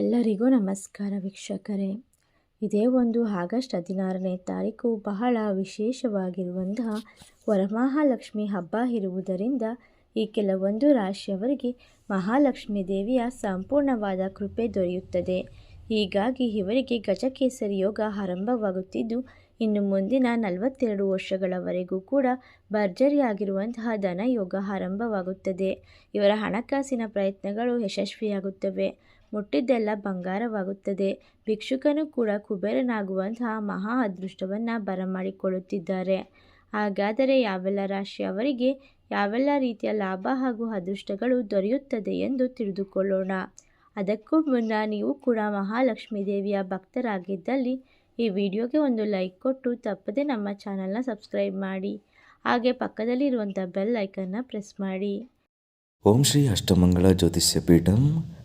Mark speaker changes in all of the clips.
Speaker 1: ಎಲ್ಲರಿಗೂ ನಮಸ್ಕಾರ ವೀಕ್ಷಕರೇ. ಇದೇ ಒಂದು ಆಗಸ್ಟ್ ಹದಿನಾರನೇ ತಾರೀಕು ಬಹಳ ವಿಶೇಷವಾಗಿರುವಂತಹ ವರಮಹಾಲಕ್ಷ್ಮಿ ಹಬ್ಬ ಇರುವುದರಿಂದ ಈ ಕೆಲವೊಂದು ರಾಶಿಯವರಿಗೆ ಮಹಾಲಕ್ಷ್ಮಿ ದೇವಿಯ ಸಂಪೂರ್ಣವಾದ ಕೃಪೆ ದೊರೆಯುತ್ತದೆ. ಹೀಗಾಗಿ ಇವರಿಗೆ ಗಜಕೇಸರಿ ಯೋಗ ಆರಂಭವಾಗುತ್ತಿದ್ದು, ಇನ್ನು ಮುಂದಿನ ನಲವತ್ತೆರಡು ವರ್ಷಗಳವರೆಗೂ ಕೂಡ ಭರ್ಜರಿಯಾಗಿರುವಂತಹ ಧನಯೋಗ ಆರಂಭವಾಗುತ್ತದೆ. ಇವರ ಹಣಕಾಸಿನ ಪ್ರಯತ್ನಗಳು ಯಶಸ್ವಿಯಾಗುತ್ತವೆ. ಮುಟ್ಟಿದ್ದೆಲ್ಲ ಬಂಗಾರವಾಗುತ್ತದೆ. ಭಿಕ್ಷುಕನು ಕೂಡ ಕುಬೇರನಾಗುವಂತಹ ಮಹಾ ಅದೃಷ್ಟವನ್ನು ಬರಮಾಡಿಕೊಳ್ಳುತ್ತಿದ್ದಾರೆ. ಹಾಗಾದರೆ ಯಾವೆಲ್ಲ ರಾಶಿಯವರಿಗೆ ಯಾವೆಲ್ಲ ರೀತಿಯ ಲಾಭ ಹಾಗೂ ಅದೃಷ್ಟಗಳು ದೊರೆಯುತ್ತದೆ ಎಂದು ತಿಳಿದುಕೊಳ್ಳೋಣ. ಅದಕ್ಕೂ ಮುನ್ನ ನೀವು ಕೂಡ ಮಹಾಲಕ್ಷ್ಮೀ ದೇವಿಯ ಭಕ್ತರಾಗಿದ್ದಲ್ಲಿ ಈ ವಿಡಿಯೋಗೆ ಒಂದು ಲೈಕ್ ಕೊಟ್ಟು ತಪ್ಪದೆ ನಮ್ಮ ಚಾನಲ್ನ ಸಬ್ಸ್ಕ್ರೈಬ್ ಮಾಡಿ. ಹಾಗೆ ಪಕ್ಕದಲ್ಲಿರುವಂಥ ಬೆಲ್ ಐಕನ್ನ ಪ್ರೆಸ್ ಮಾಡಿ.
Speaker 2: ಓಂ ಶ್ರೀ ಅಷ್ಟಮಂಗಳ ಜ್ಯೋತಿಷ್ಯ ಪೀಠಂ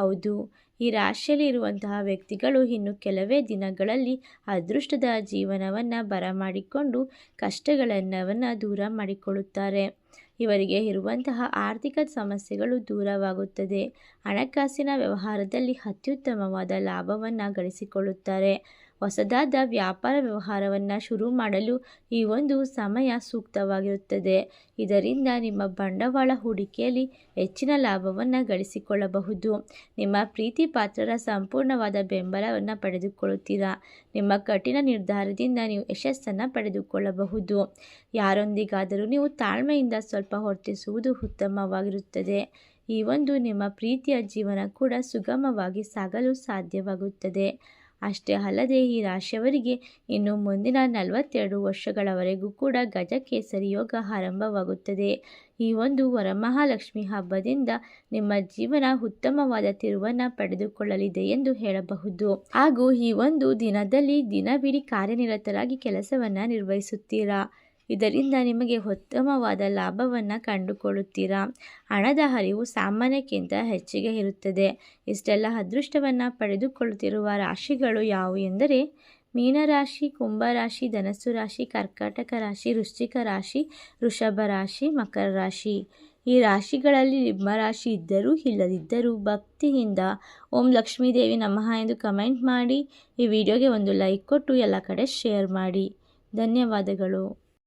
Speaker 1: ಹೌದು. ಈ ರಾಶಿಯಲ್ಲಿ ಇರುವಂತಹ ವ್ಯಕ್ತಿಗಳು ಇನ್ನು ಕೆಲವೇ ದಿನಗಳಲ್ಲಿ ಅದೃಷ್ಟದ ಜೀವನವನ್ನು ಬರಮಾಡಿಕೊಂಡು ಕಷ್ಟಗಳನ್ನವನ್ನು ದೂರ ಮಾಡಿಕೊಳ್ಳುತ್ತಾರೆ. ಇವರಿಗೆ ಇರುವಂತಹ ಆರ್ಥಿಕ ಸಮಸ್ಯೆಗಳು ದೂರವಾಗುತ್ತದೆ. ಹಣಕಾಸಿನ ವ್ಯವಹಾರದಲ್ಲಿ ಅತ್ಯುತ್ತಮವಾದ ಲಾಭವನ್ನು ಗಳಿಸಿಕೊಳ್ಳುತ್ತಾರೆ. ಹೊಸದಾದ ವ್ಯಾಪಾರ ವ್ಯವಹಾರವನ್ನು ಶುರು ಮಾಡಲು ಈ ಒಂದು ಸಮಯ ಸೂಕ್ತವಾಗಿರುತ್ತದೆ. ಇದರಿಂದ ನಿಮ್ಮ ಬಂಡವಾಳ ಹೂಡಿಕೆಯಲ್ಲಿ ಹೆಚ್ಚಿನ ಲಾಭವನ್ನು ಗಳಿಸಿಕೊಳ್ಳಬಹುದು. ನಿಮ್ಮ ಪ್ರೀತಿ ಪಾತ್ರರ ಸಂಪೂರ್ಣವಾದ ಬೆಂಬಲವನ್ನು ಪಡೆದುಕೊಳ್ಳುತ್ತೀರಾ? ನಿಮ್ಮ ಕಠಿಣ ನಿರ್ಧಾರದಿಂದ ನೀವು ಯಶಸ್ಸನ್ನು ಪಡೆದುಕೊಳ್ಳಬಹುದು. ಯಾರೊಂದಿಗಾದರೂ ನೀವು ತಾಳ್ಮೆಯಿಂದ ಸ್ವಲ್ಪ ಹೊರತಿಸುವುದು ಉತ್ತಮವಾಗಿರುತ್ತದೆ. ಈ ಒಂದು ನಿಮ್ಮ ಪ್ರೀತಿಯ ಜೀವನ ಕೂಡ ಸುಗಮವಾಗಿ ಸಾಗಲು ಸಾಧ್ಯವಾಗುತ್ತದೆ. ಅಷ್ಟೇ ಅಲ್ಲದೆ ಈ ರಾಶಿಯವರಿಗೆ ಇನ್ನು ಮುಂದಿನ ನಲವತ್ತೆರಡು ವರ್ಷಗಳವರೆಗೂ ಕೂಡ ಗಜಕೇಸರಿ ಯೋಗ ಆರಂಭವಾಗುತ್ತದೆ. ಈ ಒಂದು ವರಮಹಾಲಕ್ಷ್ಮಿ ಹಬ್ಬದಿಂದ ನಿಮ್ಮ ಜೀವನ ಉತ್ತಮವಾದ ತಿರುವನ್ನು ಪಡೆದುಕೊಳ್ಳಲಿದೆ ಎಂದು ಹೇಳಬಹುದು. ಹಾಗೂ ಈ ಒಂದು ದಿನದಲ್ಲಿ ದಿನವಿಡೀ ಕಾರ್ಯನಿರತರಾಗಿ ಕೆಲಸವನ್ನು ನಿರ್ವಹಿಸುತ್ತೀರಾ? ಇದರಿಂದ ನಿಮಗೆ ಉತ್ತಮವಾದ ಲಾಭವನ್ನು ಕಂಡುಕೊಳ್ಳುತ್ತೀರಾ? ಹಣದ ಹರಿವು ಸಾಮಾನ್ಯಕ್ಕಿಂತ ಹೆಚ್ಚಿಗೆ ಇರುತ್ತದೆ. ಇಷ್ಟೆಲ್ಲ ಅದೃಷ್ಟವನ್ನು ಪಡೆದುಕೊಳ್ಳುತ್ತಿರುವ ರಾಶಿಗಳು ಯಾವುವು ಎಂದರೆ, ಮೀನರಾಶಿ, ಕುಂಭರಾಶಿ, ಧನಸ್ಸು ರಾಶಿ, ಕರ್ಕಾಟಕ ರಾಶಿ, ವೃಶ್ಚಿಕ ರಾಶಿ, ವೃಷಭ ರಾಶಿ, ಮಕರ ರಾಶಿ. ಈ ರಾಶಿಗಳಲ್ಲಿ ನಿಮ್ಮ ರಾಶಿ ಇದ್ದರೂ ಇಲ್ಲದಿದ್ದರೂ ಭಕ್ತಿಯಿಂದ ಓಂ ಲಕ್ಷ್ಮೀದೇವಿ ನಮಃ ಎಂದು ಕಮೆಂಟ್ ಮಾಡಿ, ಈ ವಿಡಿಯೋಗೆ ಒಂದು ಲೈಕ್ ಕೊಟ್ಟು ಎಲ್ಲ ಕಡೆ ಶೇರ್ ಮಾಡಿ. ಧನ್ಯವಾದಗಳು.